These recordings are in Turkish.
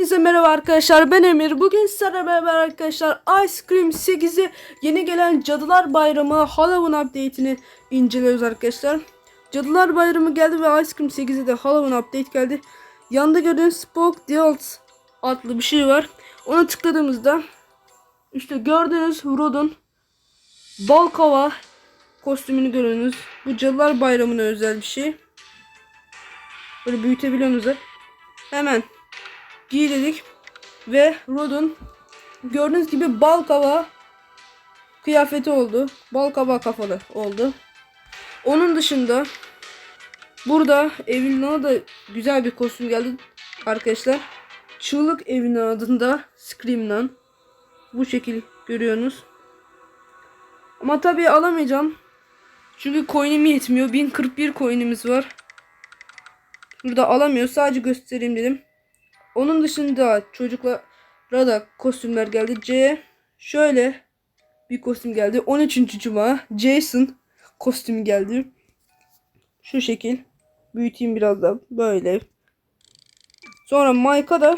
Herkese merhaba arkadaşlar ben Emir. Bugün sizlerle beraber arkadaşlar Ice Cream 8'i yeni gelen Cadılar Bayramı Halloween update'ini inceliyoruz arkadaşlar. Cadılar Bayramı geldi ve Ice Cream 8'e de Halloween update geldi. Yanında gördüğünüz Spook Deals adlı bir şey var. Ona tıkladığımızda işte gördüğünüz Rod'un Balkova kostümünü görüyorsunuz. Bu Cadılar Bayramı'na özel bir şey. Böyle büyütebiliyorsunuz. Hemen dedik. Ve Rod'un gördüğünüz gibi bal kaba kıyafeti oldu. Bal kaba kafalı oldu. Onun dışında burada Evelyn'a da güzel bir kostüm geldi arkadaşlar. Çığlık Evelyn adında Scream'dan bu şekil görüyorsunuz. Ama tabii alamayacağım. Çünkü coin'im yetmiyor. 1041 coin'imiz var. Burada alamıyor. Sadece göstereyim dedim. Onun dışında çocuklara da kostümler geldi. C şöyle bir kostüm geldi. 13. Cuma Jason kostümü geldi. Şu şekil. Büyüteyim biraz da böyle. Sonra Mike'a da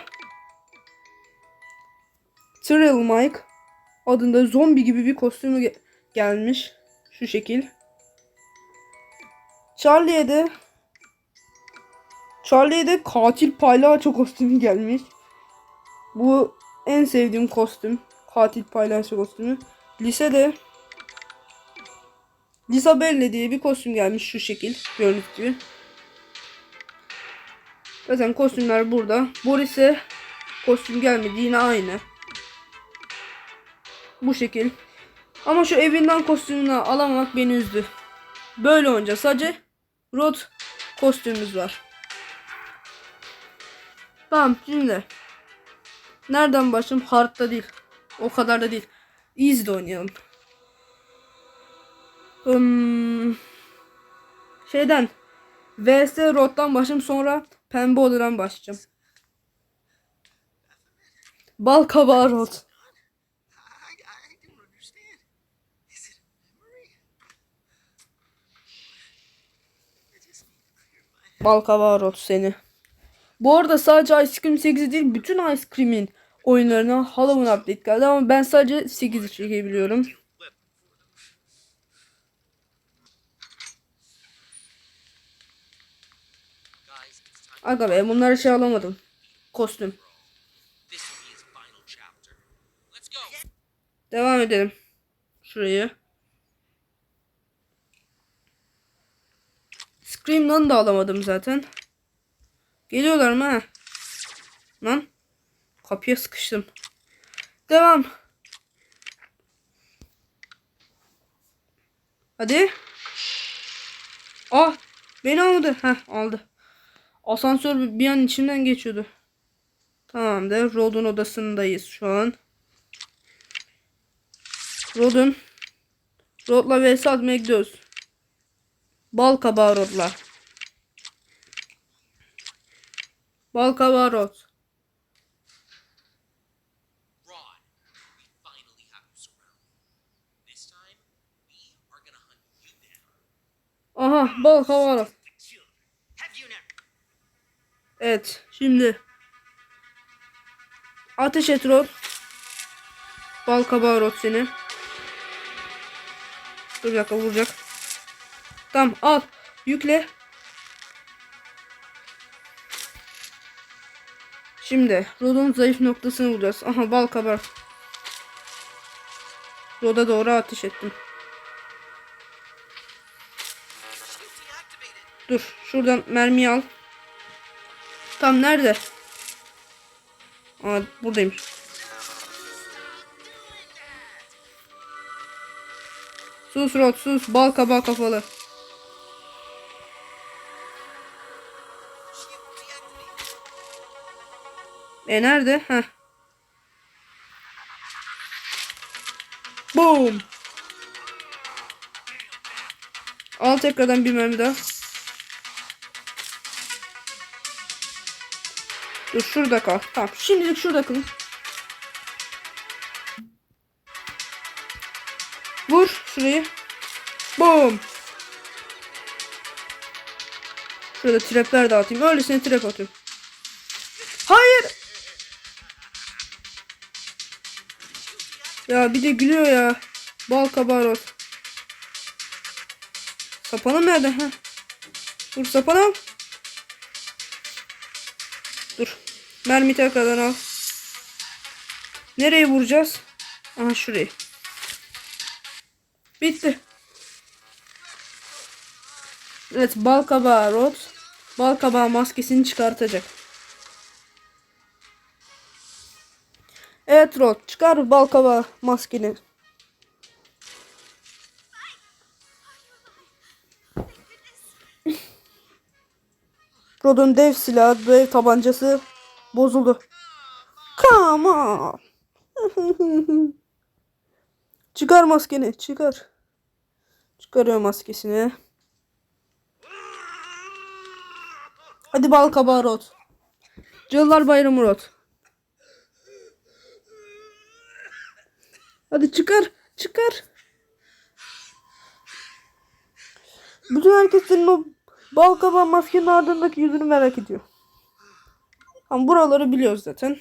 Thrill Mike adında zombi gibi bir kostümü ge- gelmiş. Şu şekil. Charlie'ye de Charlie'ye de katil palyaço kostümü gelmiş. Bu en sevdiğim kostüm. Katil palyaço kostümü. Lisede Lisabelle diye bir kostüm gelmiş şu şekil. Gibi. Zaten kostümler burada. Boris'e kostüm gelmedi. Yine aynı. Bu şekil. Ama şu evinden kostümünü alamamak beni üzdü. Böyle oynayacağız. Sadece Rod kostümümüz var. Tamam şimdi. Nereden başlayayım? Hard'da değil. O kadar da değil. Easy'de oynayalım. Hmm, şeyden. VS Rod'dan başlayayım sonra Pembe Odadan başlayacağım. Bal kabağı Rod. Bal seni. Bu arada sadece Ice Cream 8'i değil bütün Ice Cream'in oyunlarına Halloween update geldi ama ben sadece 8'i çekebiliyorum. Aga be bunları şey alamadım. Kostüm. Devam edelim. Şurayı. Scream'dan da alamadım zaten. Geliyorlar mı ha? Lan. Kapıya sıkıştım. Devam. Hadi. Ah. Beni almadı. Heh aldı. Asansör bir an içimden geçiyordu. Tamamdır. Rod'un odasındayız şu an. Rod'un Rod'la vs atmaya gidiyoruz. Bal kabağı Rod'la. Down. Aha bal kabağı Rod. The killer. Have you never? Evet şimdi. Ateş et Rod. Bal kabağı Rod seni. Dur bir dakika vuracak. Tamam al. Yükle. Şimdi Rod'un zayıf noktasını vuracağız. Aha bal kabağı. Rod'a doğru ateş ettim. Dur şuradan mermiyi al. Tam nerede? Aa buradaymış. Sus Rod sus bal kabağı kafalı. E nerede? Heh. Boom. Al tekrardan bir mermi daha. Dur şurada kal. Tamam şimdilik şurada kalın. Vur şurayı. Boom. Şurada trapler dağıtayım. Öylesine trap atayım. Ya bir de gülüyor ya. Bal kabağı Rod. Sapanım nerede? Ha. Dur sapanım. Dur. Mermi tekrardan al. Nereye vuracağız? Aha şurayı. Bitti. Evet bal kabağı Rod. Bal kabağı maskesini çıkartacak. Evet Rod çıkar bal kabağı maskeni. Rod'un dev silahı, dev tabancası bozuldu. Come on. çıkar maskeni, çıkar. Çıkarıyor maskesini. Hadi bal kabağı Rod. Cadılar Bayramı Rod. Hadi çıkar, çıkar. Bütün herkes senin o bal kabağı maskenin ardındaki yüzünü merak ediyor. Ama buraları biliyoruz zaten.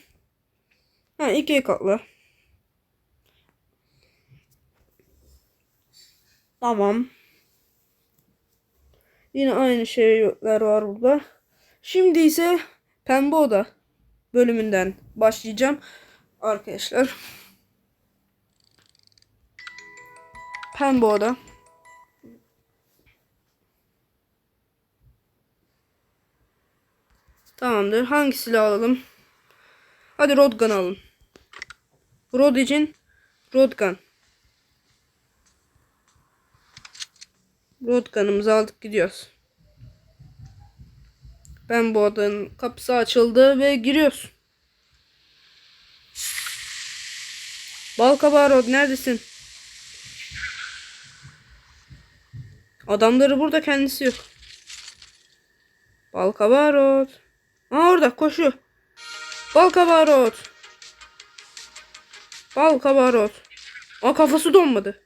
Ha ikiye katla. Tamam. Yine aynı şeyler var burada. Şimdi ise Pembe Oda bölümünden başlayacağım. Arkadaşlar. Pembe Oda. Tamamdır. Hangi silah alalım? Hadi Rodgun alalım. Rod için Rodgun. Rodgun'ımızı aldık gidiyoruz. Ben bu odanın kapısı açıldı ve giriyoruz. Balkabağı Rod neredesin? Adamları burada kendisi yok. Balkabağı Rod. Aa orada Rod. Balkabağı Rod. Aa kafası donmadı.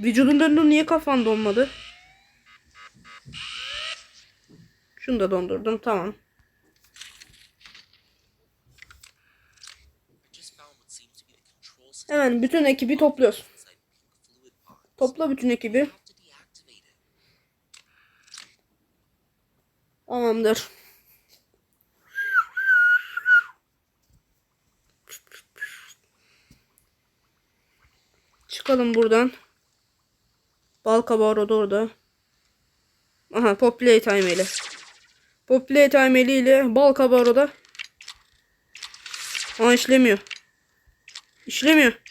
Vücudun döndü niye kafan donmadı? Şunu da dondurdum tamam. Hemen bütün ekibi topluyoruz. Topla bütün ekibi. Tamamdır. Çıkalım buradan. Bal kabağı da orada. Aha Populate Time ile. Populate Time ile bal kabağı da. Aa işlemiyor. İşlemiyor.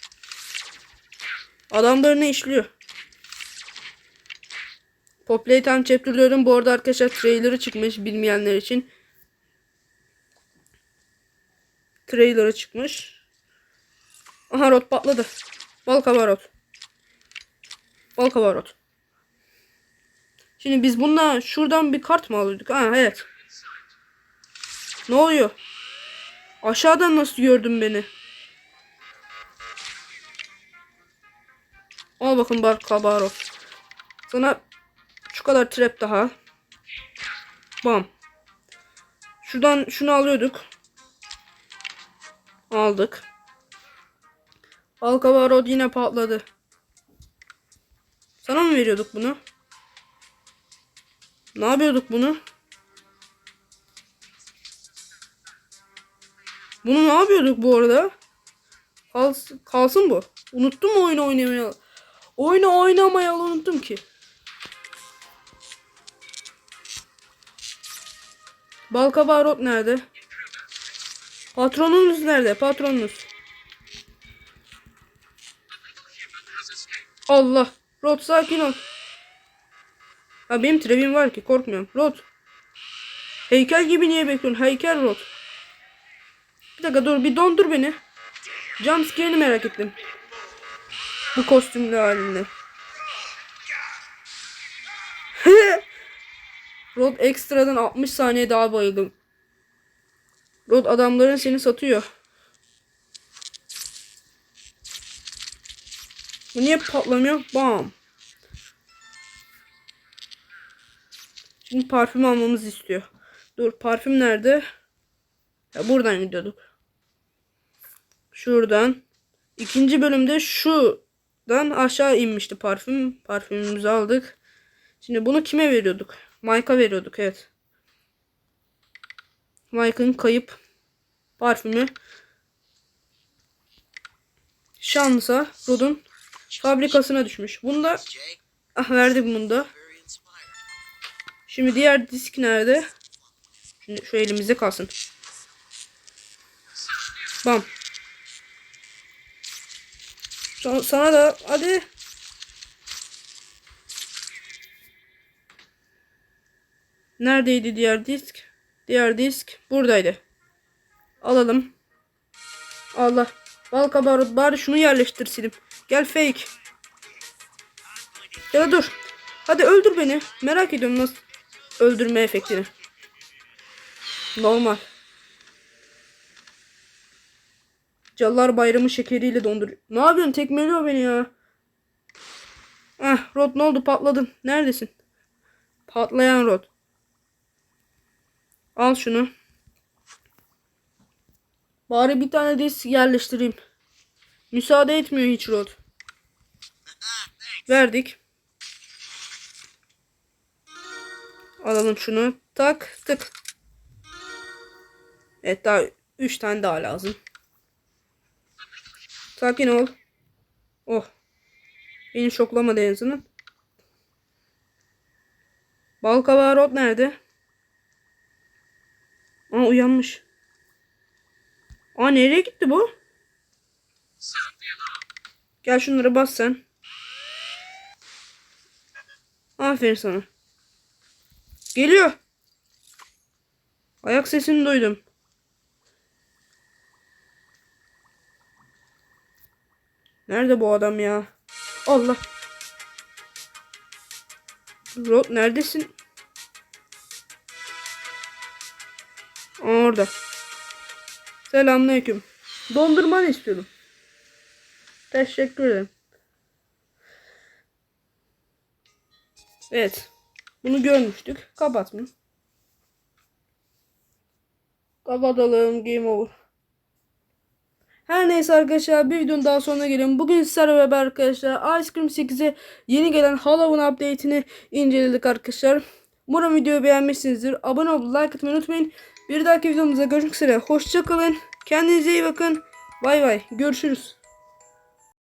Adamlarını işliyor. Populate Time Chapter'ların bu arada arkadaşlar trailer'ı çıkmış bilmeyenler için. Trailer'ı çıkmış. Aha rot patladı. Bal kabağı rot. Bal kabağı rot. Şimdi biz bununla şuradan bir kart mı alıyorduk? Ha evet. Ne oluyor? Aşağıdan nasıl gördün beni? Al bakın bal kabağı rot. Sana şu kadar trap daha. Bam. Şuradan şunu alıyorduk. Aldık. Balkaba Rod yine patladı. Sana mı veriyorduk bunu? Ne yapıyorduk bunu? Bunu ne yapıyorduk bu arada? Kalsın, kalsın bu. Unuttum mu oyunu oynamayı? Oyunu oynamayı unuttum ki. Balkabağı Rod nerede? Patronunuz nerede? Patronunuz. Allah. Rod sakin ol. Ha benim trebim var ki korkmuyorum. Rod. Heykel gibi niye bekliyorsun? Heykel Rod. Bir dakika dur bir dondur beni. Jumpscare'ini merak ettim. Bu kostümlü halini. Rod ekstradan 60 saniye daha bayıldım. Rod adamların seni satıyor. Bu niye patlamıyor? Bam. Şimdi parfüm almamız istiyor. Dur parfüm nerede? Ya buradan gidiyorduk. Şuradan İkinci bölümde şuradan aşağı inmişti parfüm. Parfümümüzü aldık. Şimdi bunu kime veriyorduk? Mike'a veriyorduk evet. Mike'ın kayıp parfümü. Şansa Rod'un fabrikasına düşmüş. Bunda ah verdik bunu da. Şimdi diğer disk nerede? Şimdi şu elimizde kalsın. Bam. Sa- Sana da hadi. Neredeydi diğer disk? Diğer disk buradaydı. Alalım. Allah. Bal kabağı bari şunu yerleştirsin. Gel fake. Ya da dur. Hadi öldür beni. Merak ediyorum nasıl öldürme efektini. Normal. Callar bayramı şekeriyle dondur. Ne yapıyorsun? Tekmeliyor beni ya. Ah Rod ne oldu? Patladın. Neredesin? Patlayan Rod. Al şunu. Bari bir tane disk yerleştireyim. Müsaade etmiyor hiç Rod. Verdik. Alalım şunu. Tak tık. Evet daha 3 tane daha lazım. Sakin ol. Oh. Beni şoklamadı en azından. Bal kabağı rot nerede? Aa uyanmış. Aa nereye gitti bu? Gel şunları bas sen. Aferin sana. Geliyor. Ayak sesini duydum. Nerede bu adam ya? Allah. Rod neredesin? Orada. Selamünaleyküm. Dondurmanı istiyordum. Teşekkür ederim. Evet. Bunu görmüştük. Kapat? Kapatalım. Game over. Her neyse arkadaşlar bir videonun daha sonuna gelelim. Bugün sizlerle beraber arkadaşlar Ice Cream 8'e yeni gelen Halloween update'ini inceledik arkadaşlar. Umarım videoyu beğenmişsinizdir. Abone olup like atmayı unutmayın. Bir dahaki videomuzda görüşmek üzere. Hoşçakalın. Kendinize iyi bakın. Bay bay. Görüşürüz.